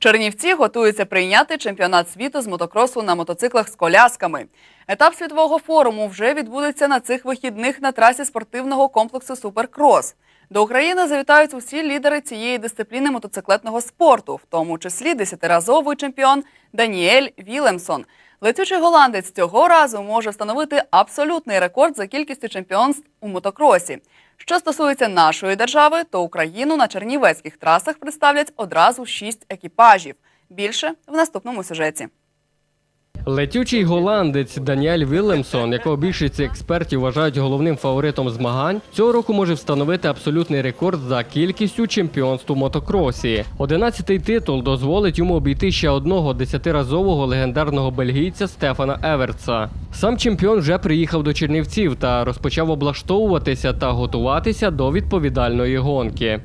Чернівці готуються прийняти чемпіонат світу з мотокросу на мотоциклах з колясками. Етап світового форуму вже відбудеться на цих вихідних на трасі спортивного комплексу Суперкрос. До України завітають усі лідери цієї дисципліни мотоциклетного спорту, в тому числі десятиразовий чемпіон Даніель Вілемсон. Летючий голландець цього разу може встановити абсолютний рекорд за кількістю чемпіонств у мотокросі. Що стосується нашої держави, то Україну на чернівецьких трасах представлять одразу шість екіпажів. Більше в наступному сюжеті. Летючий голландець Даніель Вілемсон, якого більшість експертів вважають головним фаворитом змагань, цього року може встановити абсолютний рекорд за кількістю чемпіонств у мотокросі. Одинадцятий титул дозволить йому обійти ще одного десятиразового легендарного бельгійця Стефана Еверца. Сам чемпіон вже приїхав до Чернівців та розпочав облаштовуватися та готуватися до відповідальної гонки.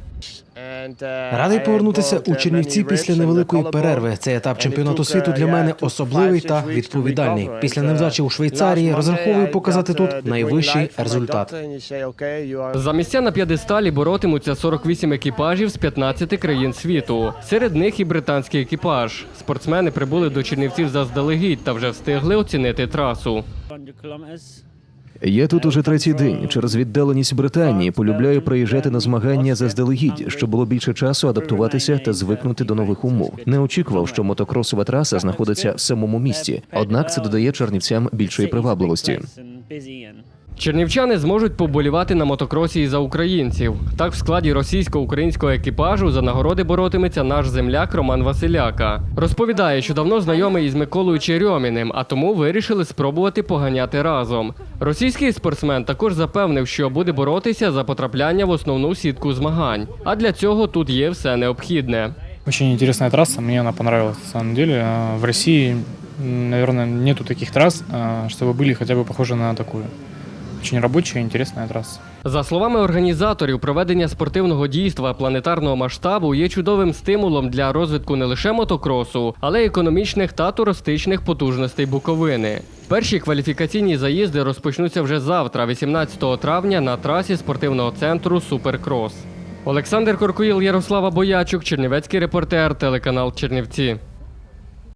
Радий повернутися у Чернівці після невеликої перерви. Цей етап чемпіонату світу для мене особливий та відповідальний. Після невдачі у Швейцарії розраховую показати тут найвищий результат. За місця на п'єдесталі боротимуться 48 екіпажів з 15 країн світу. Серед них і британський екіпаж. Спортсмени прибули до Чернівців заздалегідь та вже встигли оцінити трасу. Я тут уже третій день. Через віддаленість Британії полюбляю приїжджати на змагання заздалегідь, щоб було більше часу адаптуватися та звикнути до нових умов. Не очікував, що мотокросова траса знаходиться в самому місті. Однак це додає чернівцям більшої привабливості. Чернівчани зможуть поболівати на мотокросі і за українців. Так, в складі російсько-українського екіпажу за нагороди боротиметься наш земляк Роман Василяка. Розповідає, що давно знайомий із Миколою Черьоміним, а тому вирішили спробувати поганяти разом. Російський спортсмен також запевнив, що буде боротися за потрапляння в основну сітку змагань. А для цього тут є все необхідне. Очень интересная трасса, мне она понравилась на самом деле. В России, м, наверное, нету таких трасс, а, чтобы были хотя бы похожи на такую. Очень рабочая, интересная трасса. За словами організаторів, проведення спортивного дійства планетарного масштабу є чудовим стимулом для розвитку не лише мотокросу, але й економічних та туристичних потужностей Буковини. Перші кваліфікаційні заїзди розпочнуться вже завтра, 18 травня, на трасі спортивного центру Суперкрос. Олександр Коркуїл, Ярослава Боячук, Чернівецький репортер, телеканал Чернівці.